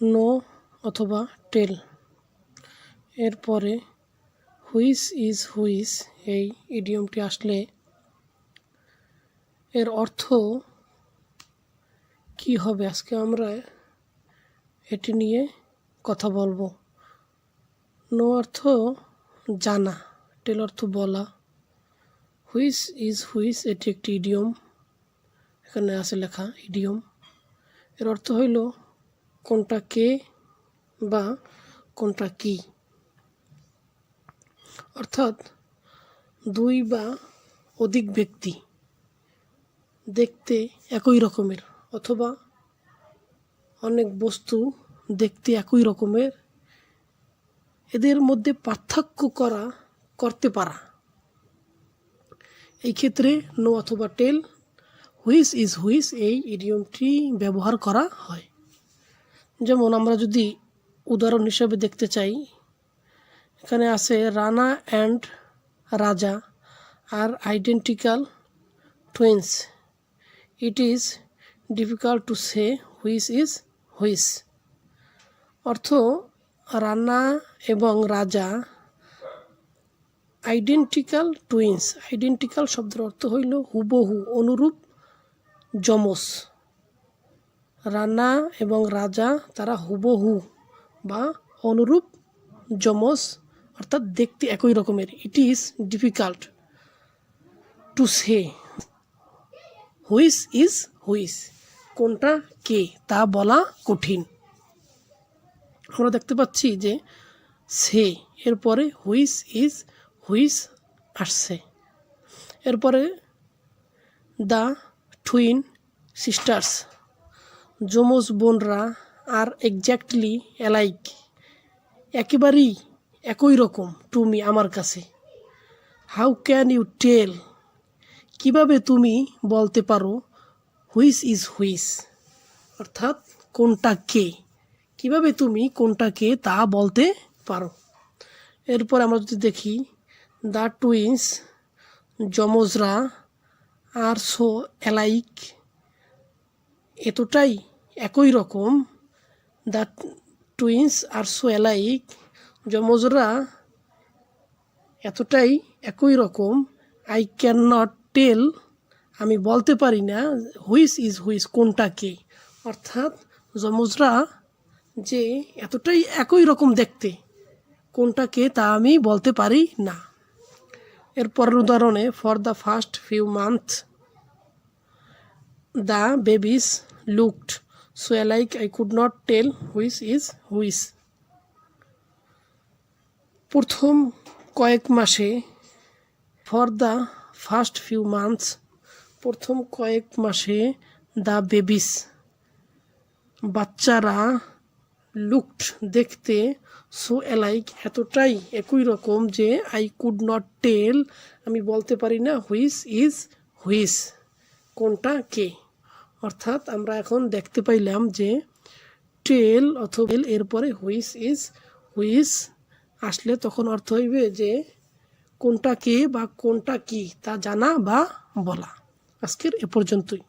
No অথবা টেল। এরপরে, হুইস ইজ হুইস, এই ইডিয়মটি আসলে এর অর্থ কি হবে? আজকে আমরা এটি নিয়ে কথা বলব। নো অর্থ জানা, টেল অর্থ বলা। হুইস ইজ হুইস, এটি একটি ইডিয়ম। এখানে আছে লেখা, ইডিয়ম। এর অর্থ হইল কোনটা কে বা কোনটা কি? অর্থাৎ দুই বা অধিক ব্যক্তি দেখতে একই রকমের অথবা অনেক বস্তু দেখতে একই রকমের। এদের মধ্যে পার্থক্য করা, করতে পারা। এই ক্ষেত্রে নো অথবা টেল হুইস ইজ হুইস এই ইডিয়মটি ব্যবহার করা হয়। যেমন আমরা যদি উদাহরণ হিসাবে দেখতে চাই, এখানে আছে Rana and Raja R identical twins it is difficult to say who's is who's অর্থ, রানা এবং রাজা আইডেন্টিক্যাল টুইন্স আইডেন্টিক্যাল শব্দের অর্থ হইল হুবহু, অনুরূপ, যমজ। রানা এবং রাজা তারা হুবহু বা অনুরূপ যমজ, অর্থাৎ দেখতে একই রকমের। It is difficult to say who's is who's কোনটা কে, তা বলা কঠিন। আমরা দেখতে পাচ্ছি যে সে, এরপরে হুইস ইজ হুইস আসছে। এরপরে দ্য টুইন সিস্টার্স যমজ বোনরা আর এক্স্যাক্টলি অ্যালাইক একেবারেই একই রকম টুমি আমার কাছে। হাউ ক্যান ইউ টেল কীভাবে তুমি বলতে পারো হুইস ইজ হুইস অর্থাৎ কোনটা কে? কীভাবে তুমি কোনটা কে তা বলতে পারো? এরপর আমরা যদি দেখি দ্য টুইন্স যমজরা আর সো অ্যালাইক এতটাই একই রকম the twins are so alike যমজরা এতটাই একই রকম। আই ক্যান নট টেল আমি বলতে পারি না হুইস ইজ হুইস কোনটা কে। অর্থাৎ যমজরা যে এতটাই একই রকম দেখতে, কোনটা কে তা আমি বলতে পারি না। এর পরের উদাহরণে for the first few month the babies looked so like I could not tell whose is whose প্রথম কয়েক মাসে for the first few months প্রথম কয়েক মাসে দ্য বেবিস বাচ্চারা লুকড দেখতে সো অ্যালাইক এতটাই একই রকম যে আই কুড নট টেল আমি বলতে পারি না হুইস ইজ হুইস কোনটা কে। অর্থাৎ আমরা এখন দেখতে পাইলাম যে টেল অথবা এরপরে হুইস ইজ, হুইস আসলে তখন অর্থ হইবে যে কোনটা কে বা কোনটা কি তা জানা বা বলা। আজকের এ পর্যন্তই।